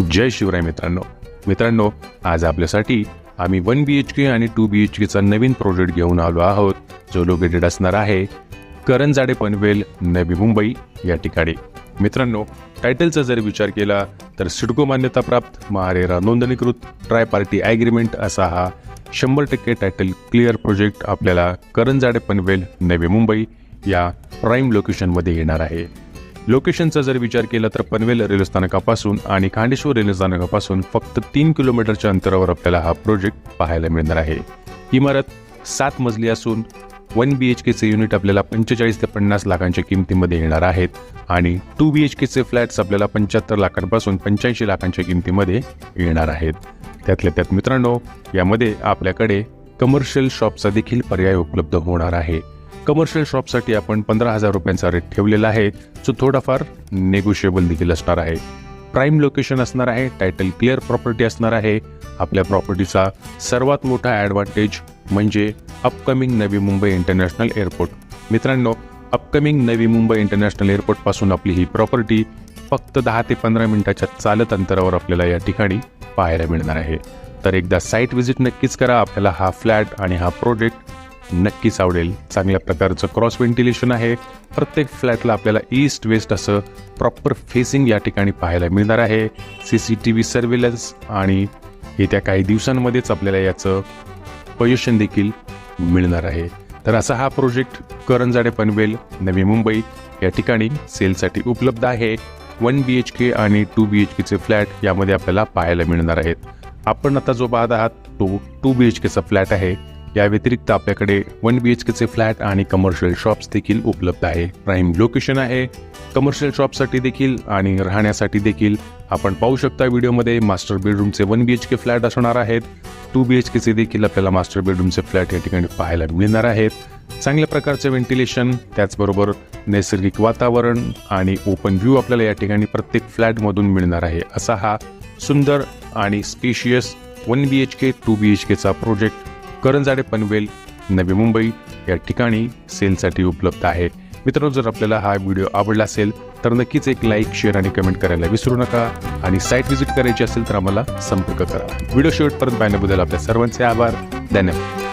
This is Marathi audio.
जय शिवराय मित्रांनो. मित्रांनो आज आपल्यासाठी आम्ही वन बी एच के आणि टू बी एच केचा नवीन प्रोजेक्ट घेऊन आलो आहोत. जो लोकेटेड असणार आहे करंजाडे पनवेल नवी मुंबई या ठिकाणी. मित्रांनो टायटलचा जर विचार केला तर सिडको मान्यताप्राप्त महारेरा नोंदणीकृत ट्राय पार्टी ॲग्रीमेंट असा हा शंभर टक्के टायटल क्लिअर प्रोजेक्ट आपल्याला करंजाडे पनवेल नवी मुंबई या प्राईम लोकेशनमध्ये येणार आहे. लोकेशनचा जर विचार केला तर पनवेल रेल्वे स्थानकापासून आणि खांडेश्वर रेल्वे स्थानकापासून फक्त तीन किलोमीटरच्या अंतरावर आपल्याला हा प्रोजेक्ट पाहायला मिळणार आहे. इमारत सात मजली असून वन बी एच केचे युनिट आपल्याला पंचेचाळीस ते पन्नास लाखांच्या किमतीमध्ये येणार आहेत आणि टू बी एच केचे फ्लॅट्स आपल्याला पंच्याहत्तर लाखांपासून पंच्याऐंशी लाखांच्या किमतीमध्ये येणार आहेत. त्यातल्या त्यात मित्रांनो यामध्ये आपल्याकडे कमर्शियल शॉपचा देखील पर्याय उपलब्ध होणार आहे. कमर्शियल शॉपसाठी आपण पंधरा हजार रुपयांचा रेट ठेवलेला आहे. जो थोडाफार नेगोशिएबल देखील असणार आहे. प्राईम लोकेशन असणार आहे. टायटल क्लिअर प्रॉपर्टी असणार आहे. आपल्या प्रॉपर्टीचा सर्वात मोठा ॲडव्हान्टेज म्हणजे upcoming Navi Mumbai international airport मित्रांनो अपकमिंग नवी मुंबई इंटरनॅशनल एअरपोर्टपासून आपली ही प्रॉपर्टी फक्त दहा ते पंधरा मिनिटाच्या चालत अंतरावर आपल्याला या ठिकाणी पाहायला मिळणार आहे. तर एकदा साईट व्हिजिट नक्कीच करा. आपल्याला हा फ्लॅट आणि हा प्रोजेक्ट नक्कीच आवडेल चांगल्या प्रकारचं क्रॉस व्हेंटिलेशन आहे. प्रत्येक फ्लॅटला आपल्याला ईस्ट वेस्ट असं प्रॉपर फेसिंग या ठिकाणी पाहायला मिळणार आहे. C C T V surveillance आणि येत्या काही दिवसांमध्येच आपल्याला याचं पोजेशन देखील मिळणार आहे. तर असा हा प्रोजेक्ट करंजाडे पनवेल नवी मुंबई या ठिकाणी सेलसाठी उपलब्ध आहे. वन बी एच के आणि टू बी एच केचे फ्लॅट यामध्ये आपल्याला पाहायला मिळणार आहेत. आपण आता जो पाहत आहात तो टू बी एच केचा फ्लॅट आहे. या व्यतिरिक्त आपल्याकडे वन बी एच केचे फ्लॅट आणि कमर्शियल शॉप्स देखील उपलब्ध आहे. प्राईम लोकेशन आहे. कमर्शियल शॉपसाठी देखील आणि राहण्यासाठी देखील आपण पाहू शकता व्हिडिओमध्ये master बेडरूमचे one B H K flat असणार आहेत. टू बी एच केचे देखील आपल्याला मास्टर बेडरूमचे फ्लॅट या ठिकाणी पाहायला मिळणार आहेत. चांगल्या प्रकारचे व्हेंटिलेशन त्याचबरोबर नैसर्गिक वातावरण आणि ओपन व्ह्यू आपल्याला या ठिकाणी प्रत्येक फ्लॅटमधून मिळणार आहे. असा हा सुंदर आणि spacious one B H K two B H केचा project Karanjade Panvel Navi Mumbai या ठिकाणी सेलसाठी उपलब्ध आहे. मित्रांनो जर आपल्याला हा व्हिडिओ आवडला असेल तर नक्कीच एक लाईक शेअर आणि कमेंट करायला विसरू नका आणि साईट व्हिजिट करायची असेल तर आम्हाला संपर्क करा. व्हिडिओ शेवटपर्यंत पाहण्याबद्दल आपल्या सर्वांचे आभार. धन्यवाद.